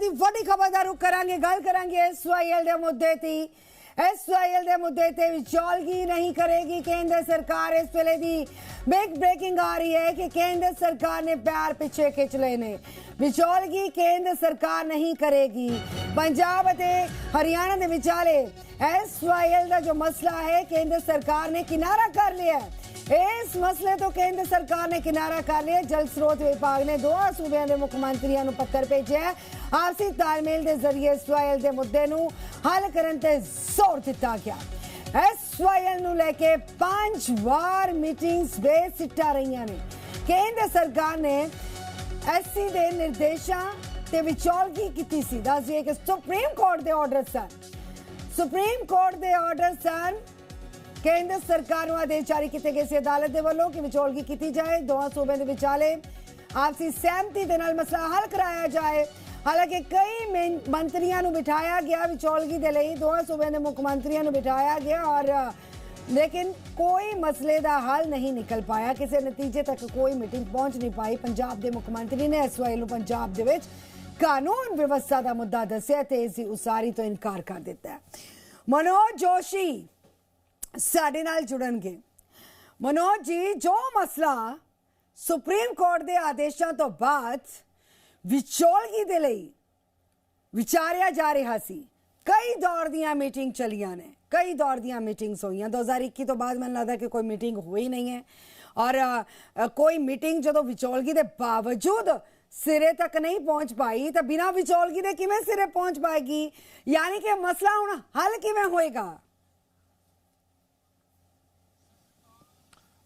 ਦੀ ਵੱਡੀ ਖਬਰ ਦਾ ਰੁਖ ਕਰਾਂਗੇ ਗੱਲ ਕਰਾਂਗੇ ਐਸਵਾਈਐਲ ਦੇ ਮੁੱਦੇ ਤੇ ਐਸਵਾਈਐਲ ਦੇ ਮੁੱਦੇ ਤੇ ਵਿਚਾਲਗੀ ਨਹੀਂ ਕਰੇਗੀ ਕੇਂਦਰ ਸਰਕਾਰ ਇਸ ਵੇਲੇ ਦੀ ਬਿਗ ਬ੍ਰੇਕਿੰਗ ਆ ਰਹੀ ਹੈ ਕਿ ਕੇਂਦਰ ਸਰਕਾਰ ਨੇ ਪੈਰ ਪਿੱਛੇ ਖਿੱਚ ਲਏ ਨੇ ਵਿਚਾਲਗੀ ਕੇਂਦਰ ਸਰਕਾਰ ਨਹੀਂ ਕਰੇਗੀ ਪੰਜਾਬ ਅਤੇ ਹਰਿਆਣਾ ਦੇ ਵਿਚਾਲੇ ਐਸਵਾਈਐਲ ਦਾ ਜੋ ਮਸਲਾ ਹੈ ਕੇਂਦਰ ਸਰਕਾਰ ਇਸ ਮਸਲੇ ਤੋਂ ਕੇਂਦਰ ਸਰਕਾਰ ਨੇ ਕਿਨਾਰਾ ਕਰ ਲਿਆ। ਜਲ ਸਰੋਤ ਵਿਭਾਗ ਨੇ ਦੋਹਾਂ ਸੂਬਿਆਂ ਦੇ ਮੁੱਖ ਮੰਤਰੀਆਂ ਨੂੰ ਪੱਤਰ ਭੇਜਿਆ ਆਪਸੀ ਤਾਲਮੇਲ ਦੇ ਜ਼ਰੀਏ ਸਵਾਇਲ ਦੇ ਮੁੱਦੇ ਨੂੰ ਹੱਲ ਕਰਨ ਤੇ ਜ਼ੋਰ ਦਿੱਤਾ ਗਿਆ। ਐਸਵਾਈਐਲ ਨੂੰ ਲੈ ਕੇ ਪੰਜ ਵਾਰ ਮੀਟਿੰਗਸ ਬੇਸਿੱਟਾ ਰਹੀਆਂ ਨੇ। ਕੇਂਦਰ ਸਰਕਾਰ ਨੇ ਐਸਸੀ ਦੇ ਨਿਰਦੇਸ਼ਾਂ ਤੇ ਵਿਚਾਲਗੀ ਕੀਤੀ ਸੀ। ਦੱਸਈਏ ਕਿ ਸੁਪਰੀਮ ਕੋਰਟ ਦੇ ਆਰਡਰ ਸਨ। ਸੁਪਰੀਮ ਕੋਰਟ ਦੇ ਆਰਡਰ ਸਨ ਕੇਂਦਰ ਸਰਕਾਰ ਨੂੰ ਆਦੇਸ਼ ਜਾਰੀ ਕੀਤੇ ਗਏ ਸੀ। ਅਦਾਲਤ ਦੇ ਵੱਲੋਂ ਕਿ ਵਿਚੋਲਗੀ ਕੀਤੀ ਜਾਏ, ਦੋਹਾਂ ਸੂਬਿਆਂ ਦੇ ਵਿਚਾਲੇ ਆਪਸੀ ਸਹਿਮਤੀ ਦੇ ਨਾਲ ਮਸਲਾ ਹੱਲ ਕਰਾਇਆ ਜਾਏ। ਹਾਲਾਂਕਿ ਕਈ ਮੰਤਰੀਆਂ ਨੂੰ ਬਿਠਾਇਆ ਗਿਆ ਵਿਚੋਲਗੀ ਦੇ ਲਈ, ਦੋਹਾਂ ਸੂਬਿਆਂ ਦੇ ਮੁੱਖ ਮੰਤਰੀਆਂ ਨੂੰ ਬਿਠਾਇਆ ਗਿਆ ਔਰ ਲੇਕਿਨ ਕੋਈ ਮਸਲੇ ਦਾ ਹੱਲ ਨਹੀਂ ਨਿਕਲ ਪਾਇਆ। ਕਿਸੇ ਨਤੀਜੇ ਤੱਕ ਕੋਈ ਮੀਟਿੰਗ ਪਹੁੰਚ ਨਹੀਂ ਪਾਈ। ਪੰਜਾਬ ਦੇ ਮੁੱਖ ਮੰਤਰੀ ਨੇ ਐਸਵਾਈ ਨੂੰ ਪੰਜਾਬ ਦੇ ਵਿੱਚ ਕਾਨੂੰਨ ਵਿਵਸਥਾ ਦਾ ਮੁੱਦਾ ਦੱਸਿਆ ਤੇ ਇਸ ਦੀ ਉਸਾਰੀ ਤੋਂ ਇਨਕਾਰ ਕਰ ਦਿੱਤਾ। ਮਨੋਜ ਜੋਸ਼ੀ ਸਾਡੇ ਨਾਲ ਜੁੜਨਗੇ। ਮਨੋਜ ਜੀ, ਜੋ ਮਸਲਾ ਸੁਪਰੀਮ ਕੋਰਟ ਦੇ ਆਦੇਸ਼ਾਂ ਤੋਂ ਬਾਅਦ ਵਿਚੋਲਗੀ ਦੇ ਲਈ ਵਿਚਾਰਿਆ ਜਾ ਰਿਹਾ ਸੀ, ਕਈ ਦੌਰ ਦੀਆਂ ਮੀਟਿੰਗ ਚਲੀਆਂ ਨੇ, ਕਈ ਦੌਰ ਦੀਆਂ ਮੀਟਿੰਗਸ ਹੋਈਆਂ। 2021 ਤੋਂ ਬਾਅਦ ਮੈਨੂੰ ਲੱਗਦਾ ਕਿ ਕੋਈ ਮੀਟਿੰਗ ਹੋਈ ਨਹੀਂ ਹੈ। ਔਰ ਕੋਈ ਮੀਟਿੰਗ ਜਦੋਂ ਵਿਚੋਲਗੀ ਦੇ ਬਾਵਜੂਦ ਸਿਰੇ ਤੱਕ ਨਹੀਂ ਪਹੁੰਚ ਪਾਈ, ਤਾਂ ਬਿਨਾਂ ਵਿਚੋਲਗੀ ਦੇ ਕਿਵੇਂ ਸਿਰੇ ਪਹੁੰਚ ਪਾਏਗੀ? ਯਾਨੀ ਕਿ ਮਸਲਾ ਹੁਣ ਹੱਲ ਕਿਵੇਂ ਹੋਏਗਾ?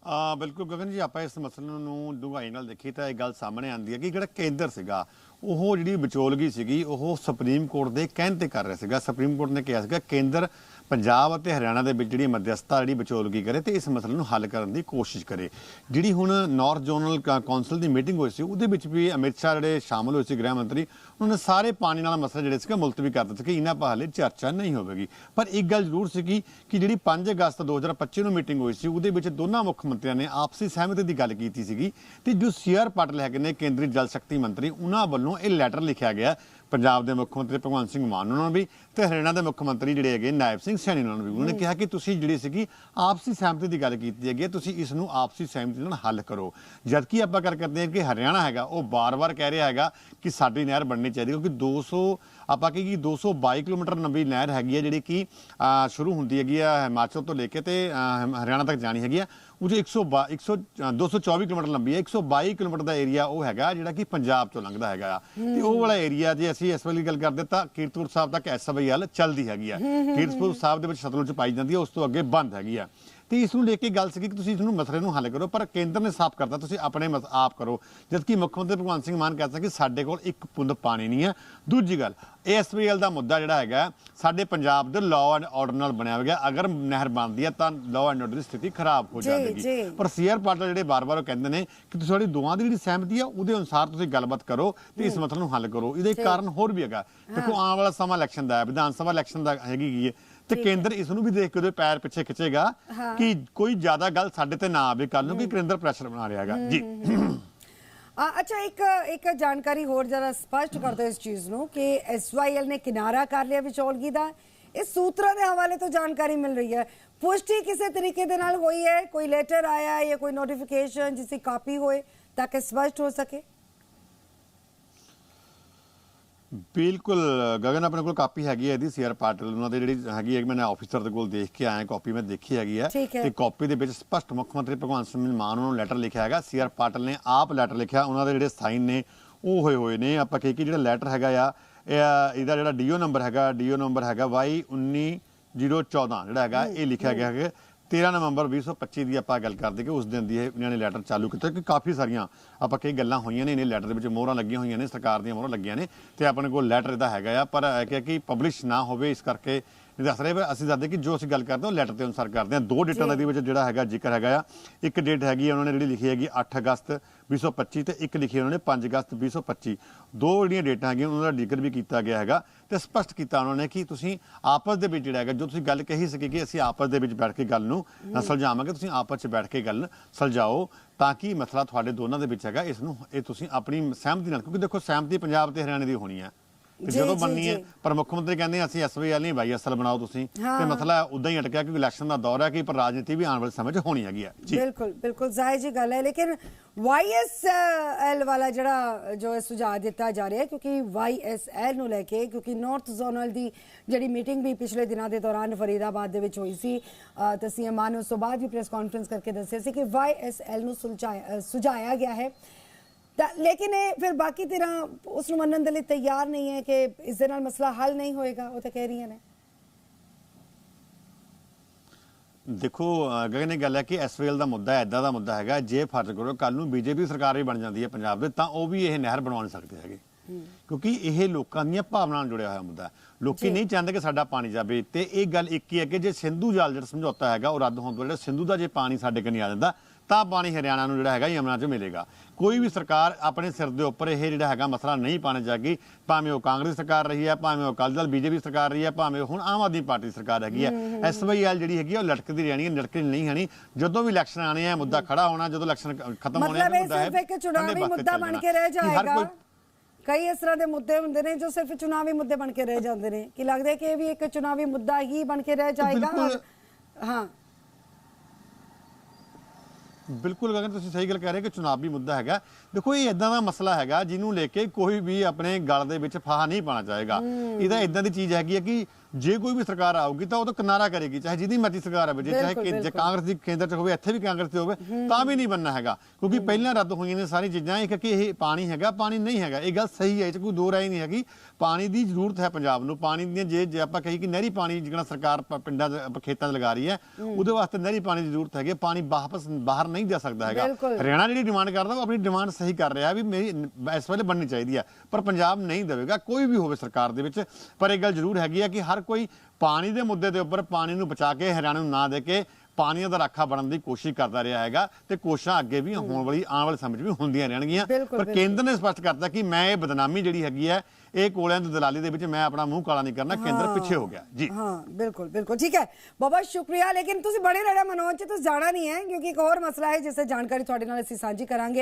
ਆ, ਬਿਲਕੁਲ ਗਗਨ ਜੀ, ਆਪਾਂ ਇਸ ਮਸਲੇ ਨੂੰ ਡੂੰਘਾਈ ਨਾਲ ਦੇਖੀ ਤਾਂ ਇਹ ਗੱਲ ਸਾਹਮਣੇ ਆਂਦੀ ਹੈ ਕਿ ਜਿਹੜਾ ਕੇਂਦਰ ਸੀਗਾ, ਉਹ ਜਿਹੜੀ ਵਿਚੋਲਗੀ ਸੀਗੀ, ਉਹ ਸੁਪਰੀਮ ਕੋਰਟ ਦੇ ਕਹਿਣ ਤੇ ਕਰ ਰਿਹਾ ਸੀਗਾ। ਸੁਪਰੀਮ ਕੋਰਟ ਨੇ ਕਿਹਾ ਸੀਗਾ, ਕੇਂਦਰ ਪੰਜਾਬ ਅਤੇ ਹਰਿਆਣਾ ਦੇ ਵਿੱਚ ਜਿਹੜੀ ਮਧਿਅਸਥਤਾ ਜਿਹੜੀ ਵਿਚੋਲਗੀ ਕਰੇ ਤੇ ਇਸ ਮਸਲੇ ਨੂੰ ਹੱਲ ਕਰਨ ਦੀ ਕੋਸ਼ਿਸ਼ ਕਰੇ। ਜਿਹੜੀ ਹੁਣ ਨਾਰਥ ਜ਼ੋਨਲ ਕਾ- ਕੌਂਸਲ ਦੀ ਮੀਟਿੰਗ ਹੋਈ ਸੀ, ਉਹਦੇ ਵਿੱਚ ਵੀ ਅਮਿਤ ਸ਼ਾਹ ਜਿਹੜੇ ਸ਼ਾਮਲ ਹੋਏ ਸੀ ਗ੍ਰਹਿ ਮੰਤਰੀ, ਉਹਨਾਂ ਨੇ ਸਾਰੇ ਪਾਣੀ ਨਾਲ ਮਸਲੇ ਜਿਹੜੇ ਸੀਗੇ ਮੁਲਤਵੀ ਕਰ ਦਿੱਤੇ ਕਿ ਇਹਨਾਂ ਪਾਹਲੇ ਚਰਚਾ ਨਹੀਂ ਹੋਵੇਗੀ। ਪਰ ਇੱਕ ਗੱਲ ਜ਼ਰੂਰ ਸੀਗੀ ਕਿ ਜਿਹੜੀ 5 ਅਗਸਤ 2025 ਨੂੰ ਮੀਟਿੰਗ ਹੋਈ ਸੀ, ਉਹਦੇ ਵਿੱਚ ਦੋਨਾਂ ਮੁੱਖ ਮੰਤਰੀਆਂ ਨੇ ਆਪਸੀ ਸਹਿਮਤੀ ਦੀ ਗੱਲ ਕੀਤੀ ਸੀਗੀ ਤੇ ਜੋ ਸੀਆਰ ਪਾਟਿਲ ਹੈਗੇ ਨੇ, ਕੇਂਦਰੀ ਜਲ ਸ਼ਕਤੀ ਮੰਤਰੀ, ਉਹਨਾਂ ਵੱਲੋਂ ਇਹ ਲੈਟਰ ਲਿਖਿਆ ਗਿਆ ਪੰਜਾਬ ਦੇ ਮੁੱਖ ਮੰਤਰੀ ਭਗਵੰਤ ਸਿੰਘ ਮਾਨ ਉਹਨਾਂ ਨੂੰ ਵੀ ਤੇ ਹਰਿਆਣਾ ਦੇ ਮੁੱਖ ਮੰਤਰੀ ਜਿਹੜੇ ਹੈਗੇ ਨਾਇਬ ਸਿੰਘ ਸੈਣੀ ਉਹਨਾਂ ਨੂੰ ਵੀ। ਉਹਨਾਂ ਨੇ ਕਿਹਾ ਕਿ ਤੁਸੀਂ ਜਿਹੜੀ ਸੀਗੀ ਆਪਸੀ ਸਹਿਮਤੀ ਦੀ ਗੱਲ ਕੀਤੀ ਹੈਗੀ ਹੈ, ਤੁਸੀਂ ਇਸ ਨੂੰ ਆਪਸੀ ਸਹਿਮਤੀ ਨਾਲ ਹੱਲ ਕਰੋ। ਜਦਕਿ ਆਪਾਂ ਗੱਲ ਕਰਦੇ ਹਾਂ ਕਿ ਹਰਿਆਣਾ ਹੈਗਾ ਉਹ ਬਾਰ-ਬਾਰ ਕਹਿ ਰਿਹਾ ਹੈਗਾ ਕਿ ਸਾਡੀ ਨਹਿਰ ਬਣਨੀ ਚਾਹੀਦੀ ਕਿਉਂਕਿ 200 ਆਪਾਂ ਕਹੀਏ ਕਿ 222 ਕਿਲੋਮੀਟਰ ਲੰਬੀ ਨਹਿਰ ਹੈਗੀ ਹੈ ਜਿਹੜੀ ਕਿ ਸ਼ੁਰੂ ਹੁੰਦੀ ਹੈਗੀ ਆ ਹਿਮਾਚਲ ਤੋਂ ਲੈ ਕੇ ਤੇ ਹਰਿਆਣਾ ਤੱਕ ਜਾਣੀ ਹੈਗੀ ਆ ਉਹ ਜੋ 122 100 ਅ, 224 ਕਿਲੋਮੀਟਰ ਲੰਬੀ ਹੈ। 122 ਕਿਲੋਮੀਟਰ ਦਾ ਏਰੀਆ ਉਹ ਹੈਗਾ ਜਿਹੜਾ ਕਿ ਪੰਜਾਬ ਤੋਂ ਲੰਘਦਾ ਹੈਗਾ ਆ। ਤੇ ਉਹ ਵਾਲਾ ਏਰੀਆ ਜੇ ਅਸੀਂ ਇਸ ਵੇਲੇ ਗੱਲ ਕਰਦੇ ਤਾਂ ਕੀਰਤਪੁਰ ਸਾਹਿਬ ਤੱਕ ਐਸਵਾਈਐਲ ਚੱਲਦੀ ਹੈਗੀ ਆ। ਕੀਰਤਪੁਰ ਸਾਹਿਬ ਦੇ ਵਿੱਚ ਸਤਲੁਜ ਪਾਈ ਜਾਂਦੀ ਹੈ ਉਸ ਤੋਂ ਅੱਗੇ ਬੰਦ ਹੈਗੀ ਆ। ਤੇ ਇਸ ਨੂੰ ਲੈ ਕੇ ਗੱਲ ਸੀ ਕਿ ਤੁਸੀਂ ਇਸ ਨੂੰ ਮਸਲੇ ਨੂੰ ਹੱਲ ਕਰੋ ਪਰ ਕੇਂਦਰ ਨੇ ਸਾਫ਼ ਕਰਤਾ ਤੁਸੀਂ ਆਪਣੇ ਆਪ ਕਰੋ। ਜਦਕਿ ਮੁੱਖ ਮੰਤਰੀ ਭਗਵੰਤ ਸਿੰਘ ਮਾਨ ਕਹਿੰਦਾ ਕਿ ਸਾਡੇ ਕੋਲ ਇੱਕ ਪੁੰਦ ਪਾਣੀ ਨਹੀਂ ਹੈ। ਦੂਜੀ ਗੱਲ ਐਸਪੀਐਲ ਦਾ ਮੁੱਦਾ ਜਿਹੜਾ ਹੈਗਾ ਸਾਡੇ ਪੰਜਾਬ ਦੇ ਲਾਅ ਐਂਡ ਆਰਡਰ ਨਾਲ ਬਣਿਆ ਹੋਇਆ। ਅਗਰ ਨਹਿਰ ਬਣਦੀ ਹੈ ਤਾਂ ਲਾਅ ਐਂਡ ਆਰਡਰ ਦੀ ਸਥਿਤੀ ਖਰਾਬ ਹੋ ਜਾਵੇਗੀ। ਪਰ ਸੀਆਰ ਪਾਟਲ ਜਿਹੜੇ ਬਾਰ-ਬਾਰ ਉਹ ਕਹਿੰਦੇ ਨੇ ਕਿ ਤੁਸੀਂ ਤੁਹਾਡੀ ਦੋਵਾਂ ਦੀ ਜਿਹੜੀ ਸਹਿਮਤੀ ਆ ਉਹਦੇ ਅਨੁਸਾਰ ਤੁਸੀਂ ਗੱਲਬਾਤ ਕਰੋ ਤੇ ਇਸ ਮਸਲੇ ਨੂੰ ਹੱਲ ਕਰੋ। ਇਹਦੇ ਕਾਰਨ ਹੋਰ ਵੀ ਹੈਗਾ। ਦੇਖੋ ਆਉਣ ਵਾਲਾ ਸਮਾਂ ਇਲੈਕਸ਼ਨ ਦਾ ਹੈ ਵਿਧਾਨ ਸਭਾ ਇਲੈਕਸ਼ਨ ਦਾ ਹੈਗੀ ਕੀ ਹੈ। ਤੇ ਕੇਂਦਰ ਇਸ ਨੂੰ ਵੀ ਦੇਖ ਕੇ ਉਹਦੇ ਪੈਰ ਪਿੱਛੇ ਖਿੱਚੇਗਾ ਕਿ ਕੋਈ ਜ਼ਿਆਦਾ ਗੱਲ ਸਾਡੇ ਤੇ ਨਾ ਆਵੇ ਕੱਲ ਨੂੰ ਕਿ ਕੇਂਦਰ ਪ੍ਰੈਸ਼ਰ ਬਣਾ ਰਿਹਾ ਹੈਗਾ। ਜੀ। ਅੱਛਾ, ਇੱਕ ਇੱਕ ਜਾਣਕਾਰੀ ਹੋਰ ਜਰਾ ਸਪਸ਼ਟ ਕਰ ਦਿਓ ਇਸ ਚੀਜ਼ ਨੂੰ ਕਿ ਐਸਵਾਈਐਲ ਨੇ ਕਿਨਾਰਾ ਕਰ ਲਿਆ ਵਿਚੌਲਗੀ ਦਾ। ਇਸ ਸੂਤਰਾਂ ਦੇ ਹਵਾਲੇ ਤੋਂ ਜਾਣਕਾਰੀ ਮਿਲ ਰਹੀ ਹੈ। ਪੁਸ਼ਟੀ ਕਿਸੇ ਤਰੀਕੇ ਦੇ ਨਾਲ ਹੋਈ ਹੈ? ਕੋਈ ਲੈਟਰ ਆਇਆ ਹੈ ਜਾਂ ਕੋਈ ਨੋਟੀਫਿਕੇਸ਼ਨ ਜਿਸ ਦੀ ਕਾਪੀ ਹੋਏ ਤਾਂ ਕਿ ਸਪਸ਼ਟ ਹੋ ਸਕੇ? ਬਿਲਕੁਲ ਗਗਨ ਆਪਣੇ ਕੋਲ ਕਾਪੀ ਹੈਗੀ ਹੈ ਇਹਦੀ ਸੀਆਰ ਪਾਟਲ ਉਹਨਾਂ ਦੇ ਜਿਹੜੀ ਹੈਗੀ ਹੈ ਮੈਂ ਆਫੀਸਰ ਦੇ ਕੋਲ ਦੇਖ ਕੇ ਆਇਆ ਕਾਪੀ ਮੈਂ ਦੇਖੀ ਹੈਗੀ ਹੈ। ਤੇ ਕਾਪੀ ਦੇ ਵਿੱਚ ਸਪਸ਼ਟ ਮੁੱਖ ਮੰਤਰੀ ਭਗਵੰਤ ਸਿੰਘ ਮਾਨ ਨੂੰ ਲੈਟਰ ਲਿਖਿਆ ਹੈਗਾ ਸੀਆਰ ਪਾਟਲ ਨੇ ਆਪ ਲੈਟਰ ਲਿਖਿਆ ਉਹਨਾਂ ਦੇ ਜਿਹੜੇ ਸਾਈਨ ਨੇ ਉਹ ਹੋਏ ਹੋਏ ਨੇ। ਆਪਾਂ ਕਹੇ ਕਿ ਜਿਹੜਾ ਲੈਟਰ ਹੈਗਾ ਆ ਇਹ- ਇਹਦਾ ਜਿਹੜਾ ਡੀਓ ਨੰਬਰ ਹੈਗਾ ਡੀਓ ਨੰਬਰ ਹੈਗਾ Y19014 ਜਿਹੜਾ ਹੈਗਾ ਇਹ ਲਿਖਿਆ ਗਿਆ ਹੈ 13 ਨਵੰਬਰ 2025 ਦੀ ਆਪਾਂ ਗੱਲ ਕਰਦੇ ਕਿ ਉਸ ਦਿਨ ਦੀ ਇਹ ਇਹਨਾਂ ਨੇ ਲੈਟਰ ਚਾਲੂ ਕੀਤਾ ਕਿ ਕਾਫੀ ਸਾਰੀਆਂ ਆਪਾਂ ਕਈ ਗੱਲਾਂ ਹੋਈਆਂ ਨੇ, ਇਹਨੇ ਲੈਟਰ ਦੇ ਵਿੱਚ ਮੋਹਰਾਂ ਲੱਗੀਆਂ ਹੋਈਆਂ ਨੇ, ਸਰਕਾਰ ਦੀਆਂ ਮੋਹਰਾਂ ਲੱਗੀਆਂ ਨੇ ਤੇ ਆਪਣੇ ਕੋਲ ਲੈਟਰ ਇਹਦਾ ਹੈਗਾ ਆ, ਪਰ ਇਹ ਕਿ ਕਿ ਪਬਲਿਸ਼ ਨਾ ਹੋਵੇ, ਇਸ ਕਰਕੇ ਇਹ ਦੱਸ ਰਹੇ ਵੀ ਅਸੀਂ ਦੱਸਦੇ ਕਿ ਜੋ ਅਸੀਂ ਗੱਲ ਕਰਦੇ ਹਾਂ ਲੈਟਰ ਦੇ ਅਨੁਸਾਰ ਕਰਦੇ ਹਾਂ। ਦੋ ਡੇਟਾਂ ਦਾ ਦੇ ਵਿੱਚ ਜਿਹੜਾ ਹੈਗਾ ਜ਼ਿਕਰ ਹੈਗਾ ਆ ਇੱਕ ਡੇਟ ਹੈਗੀ ਉਹਨਾਂ ਨੇ ਜਿਹੜੀ ਲਿਖੀ ਹੈਗੀ 8 ਅਗਸਤ 2025 ਤੇ ਇੱਕ ਲਿਖੀ ਉਹਨਾਂ ਨੇ 5 ਅਗਸਤ 2025 ਦੋ ਜਿਹੜੀਆਂ ਡੇਟਾਂ ਹੈਗੀਆਂ ਉਹਨਾਂ ਦਾ ਜ਼ਿਕਰ ਵੀ ਕੀਤਾ ਗਿਆ ਹੈਗਾ ਤੇ ਸਪਸ਼ਟ ਕੀਤਾ ਉਹਨਾਂ ਨੇ ਕਿ ਤੁਸੀਂ ਆਪਸ ਦੇ ਵਿੱਚ ਜਿਹੜਾ ਹੈਗਾ ਜੋ ਤੁਸੀਂ ਗੱਲ ਕਹੀ ਸਕੇ ਕਿ ਅਸੀਂ ਆਪਸ ਦੇ ਵਿੱਚ ਬੈਠ ਕੇ ਗੱਲ ਨੂੰ ਸੁਲਝਾਵਾਂਗੇ ਤੁਸੀਂ ਆਪਸ 'ਚ ਬੈਠ ਕੇ ਗੱਲ ਸੁਲਝਾਓ ਤਾਂ ਕਿ ਮਸਲਾ ਤੁਹਾਡੇ ਦੋਨਾਂ ਦੇ ਵਿੱਚ ਹੈਗਾ ਇਸ ਨੂੰ ਇਹ ਤੁਸੀਂ ਆਪਣੀ ਸਹਿਮਤੀ ਨਾਲ ਕਿਉਂਕਿ ਦੇਖੋ ਸਹਿਮਤੀ ਪੰਜਾਬ ਤੇ ਹਰਿਆਣੇ ਦੀ ਹੋਣੀ ਹੈ ਤੇ ਜੀ, ਜਦੋਂ ਜੀ, ਬਣਨੀ ਹੈ ਜੀ। ਪਰ ਮੁੱਖ ਮੰਤਰੀ ਕਹਿੰਦੇ ਅਸੀਂ ਐਸਵਾਈਐਲ ਨਹੀਂ ਵਾਈਐਸਐਲ ਬਣਾਓ ਤੁਸੀਂ ਹਾਂ। ਤੇ ਮਸਲਾ ਉਦਾਂ ਹੀ ਅਟਕਿਆ ਕਿ ਇਲੈਕਸ਼ਨ ਦਾ ਦੌਰ ਹੈ ਕਿ ਪਰ ਰਾਜਨੀਤੀ ਵੀ ਆਉਣ ਵਾਲੇ ਸਮੇਂ 'ਚ ਹੋਣੀ ਹੈਗੀ ਹੈ ਜੀ ਬਿਲਕੁਲ ਬਿਲਕੁਲ ਜ਼ਾਹਿਰ ਜੀ ਗੱਲ ਹੈ ਲੇਕਿਨ ਵਾਈਐਸਐਲ ਵਾਲਾ ਜਿਹੜਾ ਜੋ ਇਹ ਸੁਝਾਅ ਦਿੱਤਾ ਜਾ ਰਿਹਾ ਹੈ ਕਿਉਂਕਿ ਵਾਈਐਸਐਲ ਨੂੰ ਲੈ ਕੇ ਕਿਉਂਕਿ ਨਾਰਥ ਜ਼ੋਨਲ ਦੀ ਜਿਹੜੀ ਮੀਟਿੰਗ ਵੀ ਪਿਛਲੇ ਦਿਨਾਂ ਦੇ ਦੌਰਾਨ ਫਰੀਦਾਬਾਦ ਦੇ ਵਿੱਚ ਹੋਈ ਸੀ ਅ, ਤੇ ਸੀਐਮ ਮਾਨ ਨੇ ਉਸ ਤੋਂ ਬਾਅਦ ਵੀ ਪ੍ਰੈਸ ਕਾਨਫਰੰਸ ਕਰਕੇ ਦੱਸਿਆ ਸੀ ਕਿ ਵਾਈਐਸਐਲ ਨੂੰ ਸੁਲਝਾਇਆ ਅ, ਸੁਝਾਇਆ ਗਿਆ ਹੈ ਲੇਕਿਨ ਇਹ ਫਿਰ ਬਾਕੀ ਤਰ੍ਹਾਂ ਉਸ ਨੂੰ ਮੰਨਣ ਦੇ ਲਈ ਤਿਆਰ ਨਹੀਂ ਹੈ ਕਿ ਇਸ ਦੇ ਨਾਲ ਮਸਲਾ ਹੱਲ ਨਹੀਂ ਹੋਏਗਾ ਉਹ ਤਾਂ ਕਹਿ ਰਹੀਆਂ ਨੇ ਦੇਖੋ ਗਗਨ ਇਹ ਗੱਲ ਹੈ ਕਿ ਐਸਵਾਈਐਲ ਦਾ ਮੁੱਦਾ ਐਦਾਂ ਦਾ ਮੁੱਦਾ ਹੈਗਾ ਜੇ ਫਰਜ਼ ਕਰੋ ਕੱਲ ਨੂੰ ਬੀਜੇਪੀ ਸਰਕਾਰ ਵੀ ਬਣ ਜਾਂਦੀ ਹੈ ਪੰਜਾਬ ਦੇ ਤਾਂ ਉਹ ਵੀ ਇਹ ਨਹਿਰ ਬਣਵਾ ਨਹੀਂ ਸਕਦੇ ਹੈਗੇ ਕਿਉਂਕਿ ਇਹ ਲੋਕਾਂ ਦੀਆਂ ਭਾਵਨਾਵਾਂ ਨਾਲ ਜੁੜਿਆ ਹੋਇਆ ਮੁੱਦਾ ਹੈ। ਲੋਕੀ। ਨਹੀਂ ਚਾਹੁੰਦੇ ਕਿ ਸਾਡਾ ਪਾਣੀ ਜਾਵੇ ਤੇ ਇਹ ਗੱਲ ਇੱਕ ਹੀ ਹੈ ਕਿ ਜੇ ਸਿੰਧੂ ਜਲ ਜਿਹੜਾ ਸਮਝੌਤਾ ਹੈਗਾ ਉਹ ਰੱਦ ਹੋਣ ਤੋਂ ਜਿਹੜਾ ਸਿੰਧੂ ਦਾ ਜੇ ਪਾਣੀ ਸਾਡੇ ਕੋਲ ਨਹੀਂ ਆ ਜਾਂਦਾ ਤਾਂ ਪਾਣੀ ਹਰਿਆਣਾ ਨੂੰ ਜਿਹੜਾ ਹੈਗਾ ਯਮਨਾ 'ਚ ਮਿਲੇਗਾ। ਕੋਈ ਵੀ ਸਰਕਾਰ ਆਪਣੇ ਸਿਰ ਦੇ ਉੱਪਰ ਇਹ ਜਿਹੜਾ ਹੈਗਾ ਮਸਲਾ ਨਹੀਂ ਪਾਣੇ ਜਾਗੀ ਭਾਵੇਂ ਉਹ ਕਾਂਗਰਸ ਸਰਕਾਰ ਰਹੀ ਹੈ ਭਾਵੇਂ ਉਹ ਅਕਾਲੀ ਦਲ ਬੀਜੇਪੀ ਸਰਕਾਰ ਰਹੀ ਹੈ ਭਾਵੇਂ ਹੁਣ ਆਮ ਆਦਮੀ ਪਾਰਟੀ ਸਰਕਾਰ ਹੈਗੀ ਹੈ। ਐਸਵਾਈਐਲ ਜਿਹੜੀ ਹੈਗੀ ਉਹ ਲਟਕਦੀ ਰਹਿਣੀ ਹੈ ਲਟਕਣੀ ਨਹੀਂ ਹੈਣੀ। ਜਦੋਂ ਵੀ ਇਲੈਕਸ਼ਨ ਆਣੇ ਆ ਮੁੱਦਾ ਖੜਾ ਹੋਣਾ ਜਦੋਂ ਇਲੈਕਸ਼ਨ ਖਤਮ ਹੋਣੇ ਆ ਮਤਲਬ ਇਹ ਮੁੱਦਾ ਹੈ ਸਿਰਫ ਇੱਕ ਚੁਣਾਵੀ ਮੁੱਦਾ ਬਣ। ਕੇ ਰਹਿ ਜਾਏਗਾ। ਕੋਈ ਇਸ ਤਰ੍ਹਾਂ ਦੇ ਮੁੱਦੇ ਹੁੰਦੇ ਨੇ ਜੋ ਸਿਰਫ ਚੁਣਾਵੀ ਮੁੱਦੇ ਬਣ ਕੇ ਰਹਿ ਜਾਂਦੇ ਨੇ। ਕਿ ਲੱਗਦਾ ਕਿ ਇਹ ਵੀ ਇੱਕ ਚੁਣਾਵੀ ਮੁੱਦਾ ਹੀ ਬਣ ਕੇ ਰਹਿ ਜਾਏਗਾ। ਹਾਂ। ਬਿਲਕੁਲ ਗਗਨ ਤੁਸੀਂ ਸਹੀ ਗੱਲ ਕਹਿ ਰਹੇ ਕਿ ਚੁਣਾਵੀ ਮੁੱਦਾ ਹੈਗਾ ਦੇਖੋ ਇਹ ਇਦਾਂ ਦਾ ਮਸਲਾ ਹੈਗਾ ਜਿਹਨੂੰ ਲੈ ਕੇ ਕੋਈ ਵੀ ਆਪਣੇ ਗਲ ਦੇ ਵਿੱਚ ਫਾਹਾ ਨਹੀਂ ਪਾਣਾ ਚਾਹੇਗਾ। ਇਹਦਾ ਇਦਾਂ ਦੀ ਚੀਜ਼ ਹੈਗੀ ਹੈ ਕਿ ਜੇ ਕੋਈ ਵੀ ਸਰਕਾਰ ਆਊਗੀ ਤਾਂ ਉਹ ਤਾਂ ਕਿਨਾਰਾ ਕਰੇਗੀ ਚਾਹੇ ਜਿਹਦੀ ਮਰਜ਼ੀ ਸਰਕਾਰ ਆਵੇ ਜੇ ਚਾਹੇ ਕਿ-। ਕਾਂਗਰਸ ਦੀ ਕੇਂਦਰ 'ਚ ਹੋਵੇ ਇੱਥੇ ਵੀ ਕਾਂਗਰਸ ਦੀ ਹੋਵੇ ਤਾਂ ਵੀ ਨਹੀਂ ਬੰਨਣਾ ਹੈਗਾ। ਕਿਉਂਕਿ ਪਹਿਲਾਂ ਰੱਦ ਹੋਈਆਂ ਨੇ ਸਾਰੀ ਚੀਜ਼ਾਂ ਇੱਕ ਕਿ ਇਹ ਪਾਣੀ ਹੈਗਾ ਪਾਣੀ ਨਹੀਂ ਹੈਗਾ। ਇਹ ਗੱਲ ਸਹੀ ਹੈ ਇਹ 'ਚ ਕੋਈ ਦੋ ਰਾਏ ਨਹੀਂ ਹੈਗੀ। ਪਾਣੀ ਦੀ ਜ਼ਰੂਰਤ ਹੈ ਪੰਜਾਬ ਨੂੰ। ਪਾਣੀ ਦੀਆਂ ਜੇ ਜੇ ਆਪਾਂ ਕਹੀ ਕਿ ਨਹਿਰੀ ਪਾਣੀ ਜਿਹੜਾ ਸਰਕਾਰ ਪਿੰਡਾਂ 'ਚ ਪ- ਖੇਤਾਂ 'ਚ ਲਗਾ ਰਹੀ ਹੈ ਉਹਦੇ ਵਾਸਤੇ ਨਹਿਰੀ ਪਾਣੀ ਦੀ ਜ਼ਰੂਰਤ ਹੈਗੀ। ਪਾਣੀ ਵਾਪਸ ਬਾਹਰ ਨਹੀਂ ਜਾ ਸਕਦਾ ਹੈਗਾ। ਹਰਿਆਣਾ ਜਿਹੜੀ ਡਿਮਾਂਡ ਕਰਦਾ ਉਹ ਆਪਣੀ ਡਿਮਾਂਡ ਸਹੀ ਕਰ ਰਿਹਾ ਵੀ ਮੇਰੀ ਇਸ ਵੇਲੇ ਬਣਨੀ ਚਾਹੀਦੀ ਹੈ ਪਰ ਪੰਜਾਬ ਨਹੀਂ ਦੇਵੇਗਾ ਕੋਈ ਵੀ ਹੋਵੇ ਸਰਕਾਰ ਦੇ ਵਿੱਚ। ਪਰ ਇਹ ਗੱਲ ਜ਼ਰੂਰ ਹੈਗੀ ਹੈ ਕਿ ਹਰ ਕੋਈ ਪਾਣੀ ਦੇ ਮੁੱਦੇ ਦੇ ਉੱਪਰ ਪਾਣੀ ਨੂੰ ਬਚਾ ਕੇ ਹਰਿਆਣਾ ਨੂੰ ਨਾ ਦੇ ਕੇ ਪਾਣੀ ਦਾ ਰਾਖਾ ਬਣਨ ਦੀ ਕੋਸ਼ਿਸ਼ ਕਰਦਾ ਰਿਹਾ ਹੈਗਾ ਤੇ ਕੋਸ਼ਿਸ਼ਾਂ ਅੱਗੇ ਵੀ ਹੋਣ ਵਾਲੀ ਆਉਣ ਵਾਲੇ ਸਮੇਂ 'ਚ ਵੀ ਹੁੰਦੀਆਂ ਰਹਿਣਗੀਆਂ। ਪਰ ਕੇਂਦਰ ਨੇ ਸਪਸ਼ਟ ਕਰਤਾ ਕਿ ਮੈਂ ਇਹ ਬਦਨਾਮੀ ਜਿਹੜੀ ਹੈਗੀ ਹੈ ਇਹ ਕੋਲਿਆਂ ਦੀ ਦਲਾਲੀ ਦੇ ਵਿੱਚ ਮੈਂ ਆਪਣਾ ਮੂੰਹ ਕਾਲਾ ਨਹੀਂ ਕਰਨਾ ਕੇਂਦਰ ਪਿੱਛੇ ਹੋ ਗਿਆ। ਜੀ। ਹਾਂ ਬਿਲਕੁਲ ਬਿਲਕੁਲ। ਠੀਕ ਹੈ। ਬਾਬਾ ਸ਼ੁਕਰੀਆ। ਲੇਕਿਨ ਤੁਸੀਂ ਬੜੇ ਰਹਿਣਾ ਮਨੋਜ ਜੀ ਤੁਸੀਂ ਜਾਣਾ ਨਹੀਂ ਹੈ ਕਿਉਂਕਿ ਇੱਕ ਹੋਰ ਮਸਲਾ ਹੈ ਜਿਸ ਜਾਣਕਾਰੀ ਤੁਹਾਡੇ ਨਾਲ ਅਸੀਂ ਸਾਂਝੀ ਕਰਾਂਗੇ।